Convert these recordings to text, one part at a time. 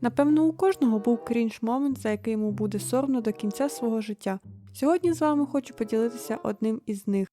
Напевно, у кожного був крінж момент, за який йому буде соромно до кінця свого життя. Сьогодні з вами хочу поділитися одним із них.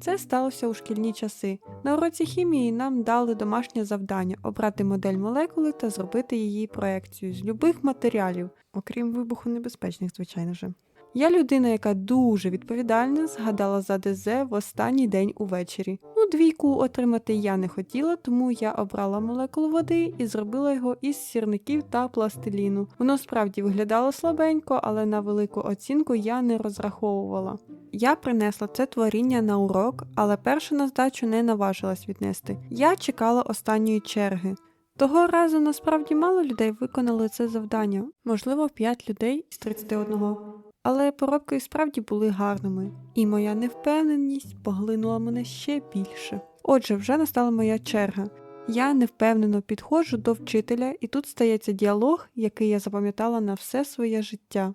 Це сталося у шкільні часи. На уроці хімії нам дали домашнє завдання обрати модель молекули та зробити її проекцію з любих матеріалів, окрім вибухонебезпечних, звичайно ж. Я людина, яка дуже відповідальна, згадала за ДЗ в останній день увечері. Ну, двійку отримати я не хотіла, тому я обрала молекулу води і зробила його із сірників та пластиліну. Воно справді виглядало слабенько, але на велику оцінку я не розраховувала. Я принесла це творіння на урок, але першу на здачу не наважилась віднести. Я чекала останньої черги. Того разу насправді мало людей виконали це завдання, можливо, 5 людей з 31. Але поробки і справді були гарними, і моя невпевненість поглинула мене ще більше. Отже, вже настала моя черга. Я невпевнено підходжу до вчителя, і тут стається діалог, який я запам'ятала на все своє життя.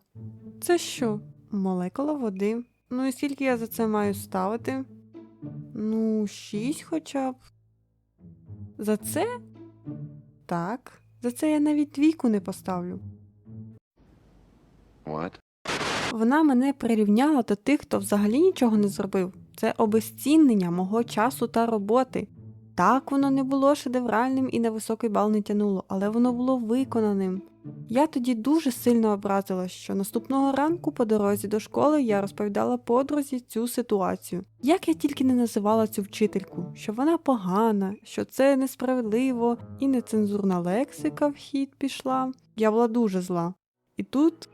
Це що? Молекула води. Ну і скільки я за це маю ставити? Ну, шість хоча б. За це? Так. За це я навіть двійку не поставлю. What? Вона мене прирівняла до тих, хто взагалі нічого не зробив. Це обезціннення мого часу та роботи. Так, воно не було шедевральним і на високий бал не тянуло, але воно було виконаним. Я тоді дуже сильно образилась, що наступного ранку по дорозі до школи я розповідала подрузі цю ситуацію. Як я тільки не називала цю вчительку, що вона погана, що це несправедливо, і нецензурна лексика в хід пішла. Я була дуже зла. І тут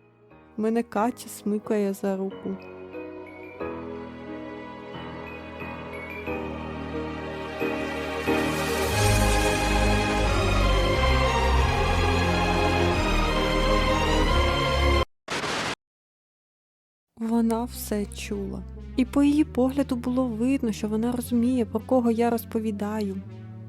мене Катя смикає за руку. Вона все чула. І по її погляду було видно, що вона розуміє, про кого я розповідаю.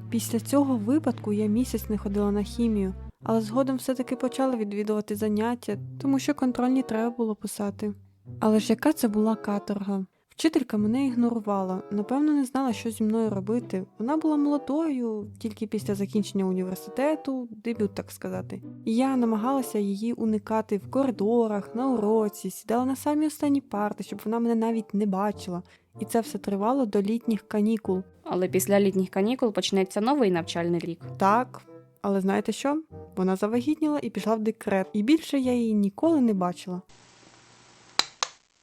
Після цього випадку я місяць не ходила на хімію, але згодом все-таки почала відвідувати заняття, тому що контрольні треба було писати. Але ж яка це була каторга? Вчителька мене ігнорувала, напевно, не знала, що зі мною робити. Вона була молодою, тільки після закінчення університету, дебют, так сказати. І я намагалася її уникати в коридорах, на уроці, сідала на самі останні парти, щоб вона мене навіть не бачила. І це все тривало до літніх канікул. Але після літніх канікул почнеться новий навчальний рік. Так, але знаєте що? Вона завагітніла і пішла в декрет, і більше я її ніколи не бачила.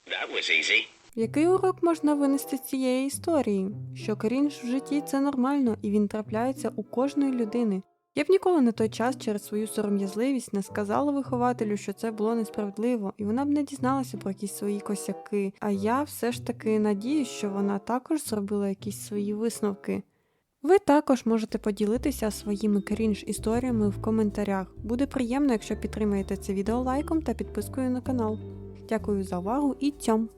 That was easy. Який урок можна винести з цієї історії? Що крінж в житті це нормально і він трапляється у кожної людини. Я б ніколи на той час через свою сором'язливість не сказала вихователю, що це було несправедливо, і вона б не дізналася про якісь свої косяки. А я все ж таки надіюсь, що вона також зробила якісь свої висновки. Ви також можете поділитися своїми крінж історіями в коментарях. Буде приємно, якщо підтримаєте це відео лайком та підпискою на канал. Дякую за увагу і цьом!